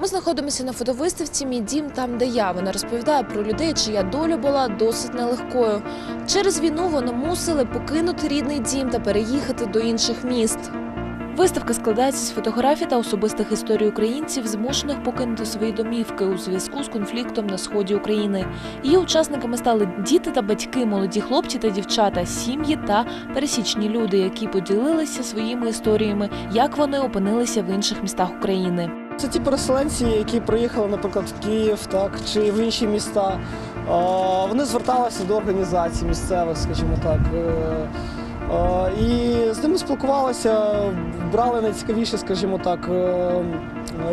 Ми знаходимося на фотовиставці Мій дім там, де я. Вона розповідає про людей, чия доля була досить нелегкою. Через війну вони мусили покинути рідний дім та переїхати до інших міст. Виставка складається з фотографій та особистих історій українців, змушених покинути свої домівки у зв'язку з конфліктом на сході України. Її учасниками стали діти та батьки, молоді хлопці та дівчата, сім'ї та пересічні люди, які поділилися своїми історіями, як вони опинилися в інших містах України. Це ті переселенці, які приїхали, наприклад, в Київ, так чи в інші міста. Вони зверталися до організацій місцевих, скажімо так. е, е, І з ними спілкувалися, брали найцікавіші, скажімо так, е,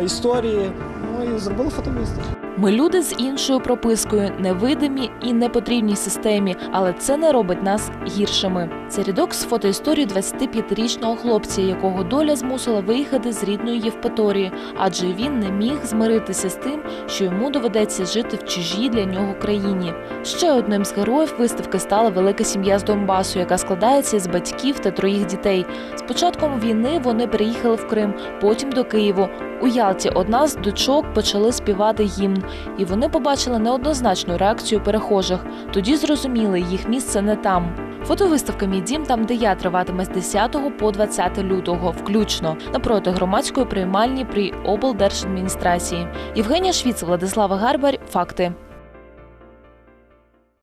історії. Ну і зробили фотовиставку. Ми люди з іншою пропискою, невидимі і непотрібній системі, але це не робить нас гіршими. Це рядок з фотоісторії 25-річного хлопця, якого доля змусила виїхати з рідної Євпаторії, адже він не міг змиритися з тим, що йому доведеться жити в чужій для нього країні. Ще одним з героїв виставки стала велика сім'я з Донбасу, яка складається з батьків та троїх дітей. З початком війни вони переїхали в Крим, потім до Києву. У Ялті одна з дочок почали співати гімн, і вони побачили неоднозначну реакцію перехожих. Тоді зрозуміли, їх місце не там. Фотовиставка Мій дім там, де я триватиме з 10 по 20 лютого, включно напроти громадської приймальні при облдержадміністрації. Євгенія Швіц, Владислава Гарбар. Факти.